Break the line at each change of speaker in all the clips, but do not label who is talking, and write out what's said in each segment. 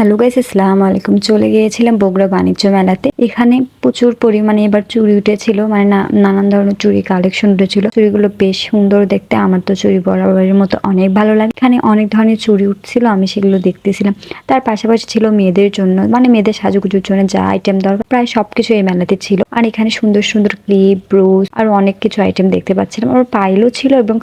Hello guys আসসালামু আলাইকুম চলে গিয়েছিলাম বগুড়া বাণিজ্য মেলাতে। এখানে প্রচুর পরিমাণে এবার চুড়ি উঠেছিল মানে নানান ধরনের চুড়ি কালেকশন উঠেছিল। চুড়িগুলো বেশ সুন্দর দেখতে, আমার তো চুড়ি বরাবরের মতো অনেক ভালো লাগে। এখানে অনেক ধরনের চুড়ি উঠছিল, আমি সেগুলো দেখতেছিলাম। তার পাশাপাশি ছিল মেয়েদের জন্য মানে মেয়েদের সাজুগুজুর জন্য যা আইটেম দরকার, প্রায় সবকিছু এই মেলাতে ছিল। আর এখানে সুন্দর সুন্দর ক্লিপ ব্রোজ আর অনেক কিছু আইটেম দেখতে পাচ্ছিলাম। আর পাইলও ছিল এবং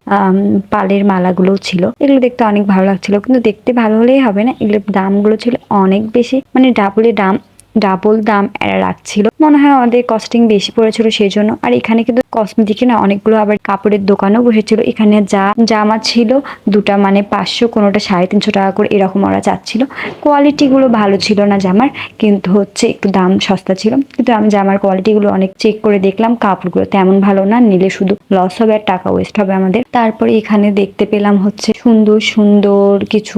পালের মালাগুলোও ছিল। এগুলো দেখতে অনেক ভালো লাগছিল, কিন্তু দেখতে ভালো হলেই হবে না। এগুলোর দামগুলো ছিল অনেক বেশি মানে ডাবলে দাম ডাবল দাম এরা রাখছিল। মনে হয় আমাদের কস্টিং বেশি পড়েছিল সেই জন্য আর এখানে কিন্তু কসমেটিকে না অনেকগুলো আবার কাপড়ের দোকানও বসেছিল। এখানে যা জামা ছিল, দুটা মানে পাঁচশো, কোনোটা সাড়ে তিনশো টাকা করে এরকম ওরা চাচ্ছিল। কোয়ালিটিগুলো ভালো ছিল না জামার, কিন্তু হচ্ছে একটু দাম সস্তা ছিল। কিন্তু আমি জামার কোয়ালিটিগুলো অনেক চেক করে দেখলাম, কাপড়গুলো তেমন ভালো না, নিলে শুধু লস হবে আর টাকা ওয়েস্ট হবে আমাদের। তারপরে এখানে দেখতে পেলাম হচ্ছে সুন্দর সুন্দর কিছু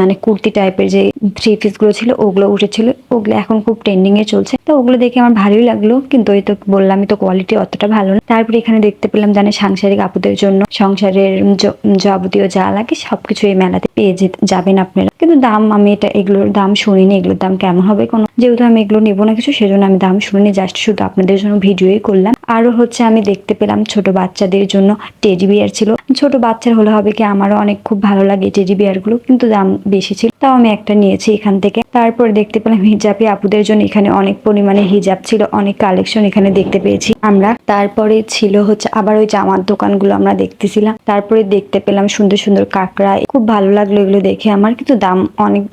মানে কুর্তি টাইপের যে থ্রি পিসগুলো ছিল, ওগুলো উঠেছিল। ওগুলো এখন খুব ট্রেন্ডিং এ চলছে। তো ওগুলো দেখে আমার ভালোই লাগল, কিন্তু ওই তো বললামই তো কোয়ালিটি অতটা ভালো না। তারপরে এখানে দেখতে পেলাম জানে সাংসারিক আপুদের জন্য সংসারের যাবতীয় যা লাগে সবকিছু এই মেলাতে পেয়ে যেতে, যাবেন আপনারা। কিন্তু দাম আমি এটা এগুলোর দাম শুনিনি, এগুলোর দাম কেমন হবে কোনো। যেহেতু আমি এগুলো নেব না কিছু, সেজন্য আমি দাম শুনিনি জাস্ট শুধু আপনাদের জন্য ভিডিওই করলাম। আরও হচ্ছে আমি দেখতে পেলাম ছোট বাচ্চাদের জন্য টেডি বিয়ার ছিল। ছোট বাচ্চার হলে হবে কি আমারও অনেক খুব ভালো লাগে টেডি বিয়ারগুলো, কিন্তু দাম বেশি ছিল তাও আমি একটা নিয়েছি এখান থেকে। তারপর দেখতে পেলাম হিজাবি আপুদের জন্য এখানে অনেক পরিমাণে হিজাব ছিল, অনেক কালেকশন এখানে দেখতে পেয়েছি আমরা। তারপরে ছিল হচ্ছে আবার ওই জামার দোকানগুলো আমরা দেখতেছিলাম। তারপরে দেখতে পেলাম সুন্দর সুন্দর কাঁকড়া। খুব ভালো লাগল এগুলো দেখে আমার, কিন্তু দাম অনেক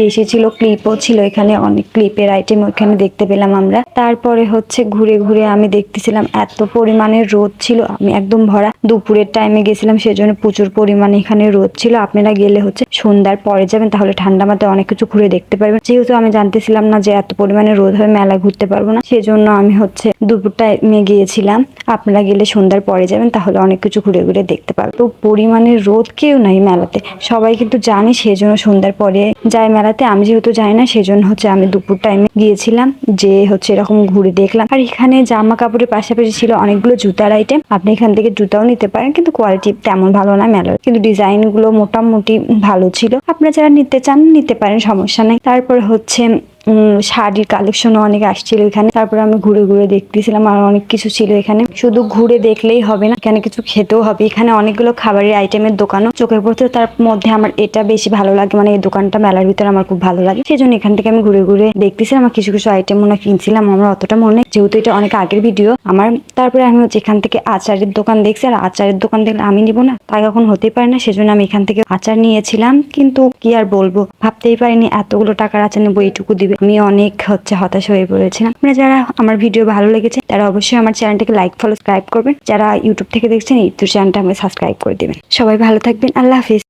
বেশি ছিল। ক্লিপও ছিল এখানে, অনেক ক্লিপের আইটেম ওখানে দেখতে পেলাম আমরা। তারপরে হচ্ছে ঘুরে ঘুরে আমি দেখতেছিলাম এত পরিমাণে রোদ ছিল, আমি একদম ভরা। দুপুরের টাইমে গেছিলাম, সেজন্য প্রচুর পরিমাণে এখানে রোদ ছিল। আপনারা গেলে হচ্ছে সন্ধ্যার পরে যাবেন, তাহলে ঠান্ডা মাথায় অনেক কিছু ঘুরে দেখতে পারবেন। যেহেতু আমি জানতেছিলাম না যে এত পরিমাণে রোদ হবে মেলা ঘুরতে পারব না। সেজন্য আমি হচ্ছে দুপুর টাইমে গিয়েছিলাম। আপনারা গেলে সন্ধ্যার পরে যাবেন, তাহলে অনেক কিছু ঘুরে ঘুরে দেখতে পারবেন তো পরিমাণে রোদ কেউ নাই মেলাতে। সবাই কিন্তু জানে সেজন্য সন্ধ্যার পরে যায় মেলাতে। আমি যেহেতু যাই না, সেজন্য হচ্ছে আমি দুপুর টাইমে গিয়েছিলাম, যে হচ্ছে এরকম ঘুরে দেখলাম। আর এখানে জামা কাপড়ের পাশাপাশি ছিল অনেকগুলো জুতার আইটেম আপনি এখান থেকে জুতাও নিতে পারেন, কিন্তু কোয়ালিটি তেমন ভালো না মেলার। কিন্তু ডিজাইনগুলো মোটামুটি ভালো ছিল। আপনারা যারা নিতে চান, নিতে পারেন, সমস্যা নেই। তারপর হচ্ছে শাড়ির কালেকশনও অনেক আসছিল এখানে। তারপর আমি ঘুরে ঘুরে দেখতেছিলাম আর অনেক কিছু ছিল এখানে। শুধু ঘুরে দেখলেই হবে না, এখানে কিছু খেতেও হবে। এখানে অনেকগুলো খাবারের আইটেমের দোকানও চোখে পড়ছে। তার মধ্যে আমার এটা বেশি ভালো লাগে মানে এই দোকানটা মেলার ভিতরে আমার খুব ভালো লাগে। সেই জন্য এখান থেকে আমি ঘুরে ঘুরে দেখতেছিলাম আমার কিছু কিছু আইটেম মনে কিনছিলাম। আমার অতটা মনে যেহেতু এটা অনেক আগের ভিডিও আমার তারপরে আমি হচ্ছে এখান থেকে আচারের দোকান দেখছি, আর আচারের দোকান দেখলে আমি নিব না তাই কখন হতেই পারে না। সেজন্য আমি এখান থেকে আচার নিয়েছিলাম, কিন্তু কি আর বলব, ভাবতেই পারিনি এতগুলো টাকার আচার নেব, এইটুকু দিবে। আমি অনেক হচ্ছে হতাশ হয়ে পড়েছিলাম। আপনারা যারা আমার ভিডিও ভালো লেগেছে, তারা অবশ্যই আমার চ্যানেলটাকে লাইক ফলো সাবস্ক্রাইব করবেন। যারা ইউটিউব থেকে দেখছেন ইউটিউব চ্যানেলটা আমাকে সাবস্ক্রাইব করে দেবেন। সবাই ভালো থাকবেন। আল্লাহ হাফিজ।